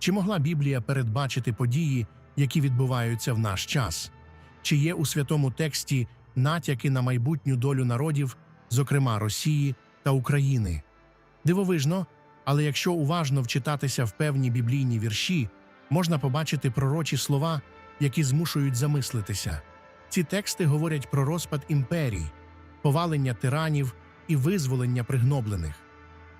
Чи могла Біблія передбачити події, які відбуваються в наш час? Чи є у святому тексті натяки на майбутню долю народів, зокрема Росії та України? Дивовижно, але якщо уважно вчитатися в певні біблійні вірші, можна побачити пророчі слова, які змушують замислитися. Ці тексти говорять про розпад імперій, повалення тиранів і визволення пригноблених.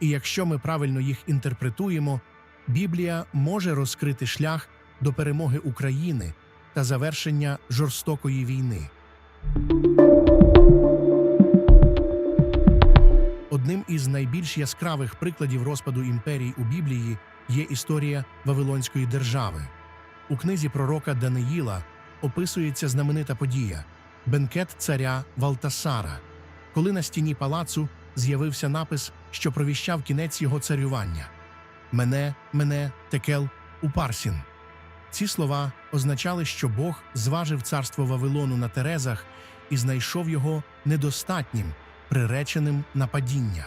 І якщо ми правильно їх інтерпретуємо, Біблія може розкрити шлях до перемоги України та завершення жорстокої війни. Одним із найбільш яскравих прикладів розпаду імперій у Біблії є історія Вавилонської держави. У книзі пророка Даниїла описується знаменита подія бенкет царя Валтасара, коли на стіні палацу з'явився напис, що провіщав кінець його царювання Мене, мене, текел, упарсін. Ці слова означали, що Бог зважив царство Вавилону на Терезах і знайшов його недостатнім, приреченим на падіння.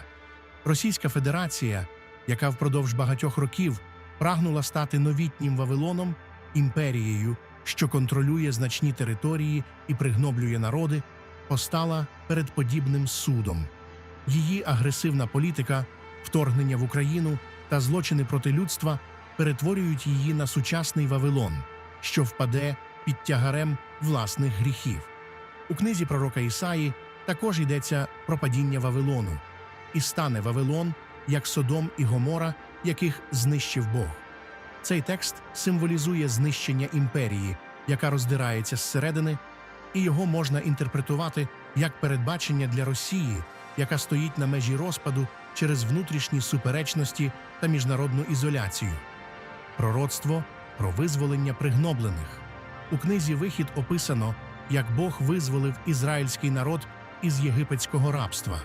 Російська Федерація, яка впродовж багатьох років прагнула стати новітнім Вавилоном, імперією, що контролює значні території і пригноблює народи, постала перед подібним судом. Її агресивна політика, вторгнення в Україну та злочини проти людства перетворюють її на сучасний Вавилон, що впаде під тягарем власних гріхів. У книзі пророка Ісаї також йдеться про падіння Вавилону, і стане Вавилон, як Содом і Гомора, яких знищив Бог. Цей текст символізує знищення імперії, яка роздирається зсередини, і його можна інтерпретувати як передбачення для Росії, яка стоїть на межі розпаду через внутрішні суперечності та міжнародну ізоляцію. Пророцтво про визволення пригноблених. У книзі Вихід описано, як Бог визволив ізраїльський народ із єгипетського рабства.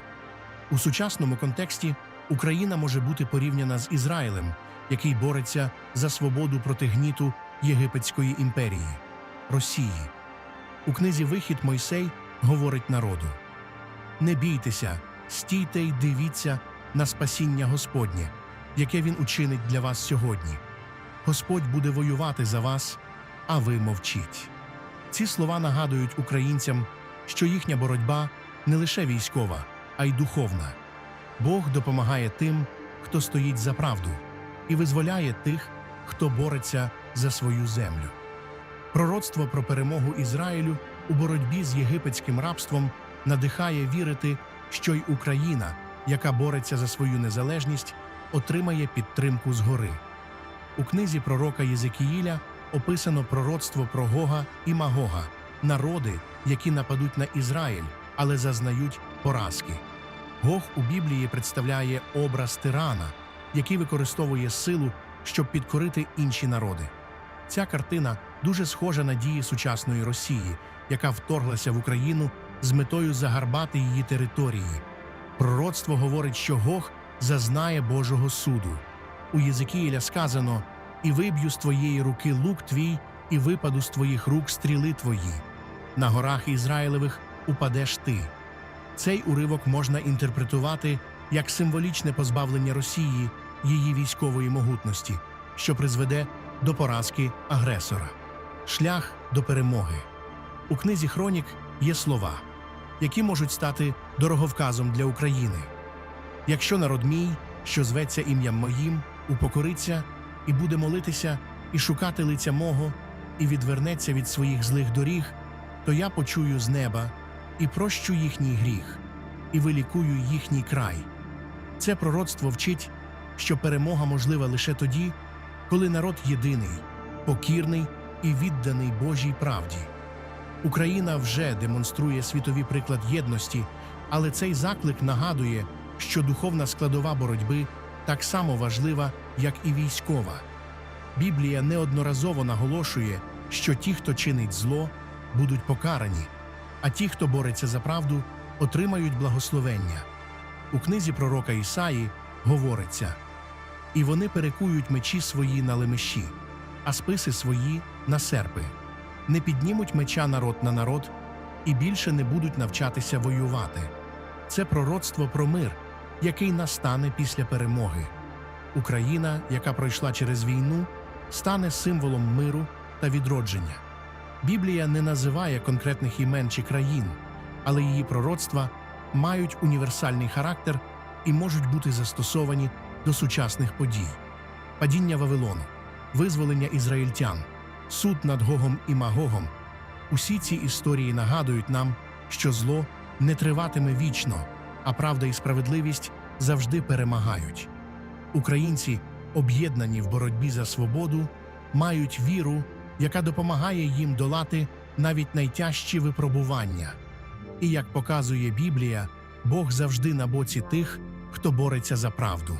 У сучасному контексті Україна може бути порівняна з Ізраїлем, який бореться за свободу проти гніту Єгипетської імперії Росії. У книзі Вихід Мойсей говорить народу: Не бійтеся, стійте й дивіться на спасіння Господнє, яке Він учинить для вас сьогодні. Господь буде воювати за вас, а ви мовчіть. Ці слова нагадують українцям, що їхня боротьба не лише військова, а й духовна. Бог допомагає тим, хто стоїть за правду, і визволяє тих, хто бореться за свою землю. Пророцтво про перемогу Ізраїлю у боротьбі з єгипетським рабством надихає вірити, що й Україна, яка бореться за свою незалежність, отримає підтримку згори. У книзі пророка Єзекіїля описано пророцтво про Гога і Магога, народи, які нападуть на Ізраїль, але зазнають поразки. Гог у Біблії представляє образ тирана, який використовує силу, щоб підкорити інші народи. Ця картина дуже схожа на дії сучасної Росії, яка вторглася в Україну з метою загарбати її території. Пророцтво говорить, що Гог зазнає Божого суду. У Єзекіїля сказано: І виб'ю з твоєї руки лук твій, і випаду з твоїх рук стріли твої. На горах Ізраїлевих упадеш ти. Цей уривок можна інтерпретувати як символічне позбавлення Росії її військової могутності, що призведе до поразки агресора. Шлях до перемоги. У книзі Хронік є слова, які можуть стати дороговказом для України. Якщо народ мій, що зветься ім'ям моїм, упокориться і буде молитися, і шукати лиця мого, і відвернеться від своїх злих доріг, то я почую з неба і прощу їхній гріх, і вилікую їхній край. Це пророцтво вчить, що перемога можлива лише тоді, коли народ єдиний, покірний і відданий Божій правді. Україна вже демонструє світовий приклад єдності, але цей заклик нагадує, що духовна складова боротьби так само важлива, як і військова. Біблія неодноразово наголошує, що ті, хто чинить зло, будуть покарані, а ті, хто бореться за правду, отримають благословення. У книзі пророка Ісаї говориться: і вони перекують мечі свої на лемеші, а списи свої на серпи. Не піднімуть меча народ на народ і більше не будуть навчатися воювати. Це пророцтво про мир, який настане після перемоги. Україна, яка пройшла через війну, стане символом миру та відродження. Біблія не називає конкретних імен чи країн, але її пророцтва мають універсальний характер і можуть бути застосовані до сучасних подій. Падіння Вавилону, визволення ізраїльтян, суд над Гогом і Магогом. Усі ці історії нагадують нам, що зло не триватиме вічно, а правда і справедливість завжди перемагають. Українці, об'єднані в боротьбі за свободу, мають віру, яка допомагає їм долати навіть найтяжчі випробування. І як показує Біблія, Бог завжди на боці тих, хто бореться за правду.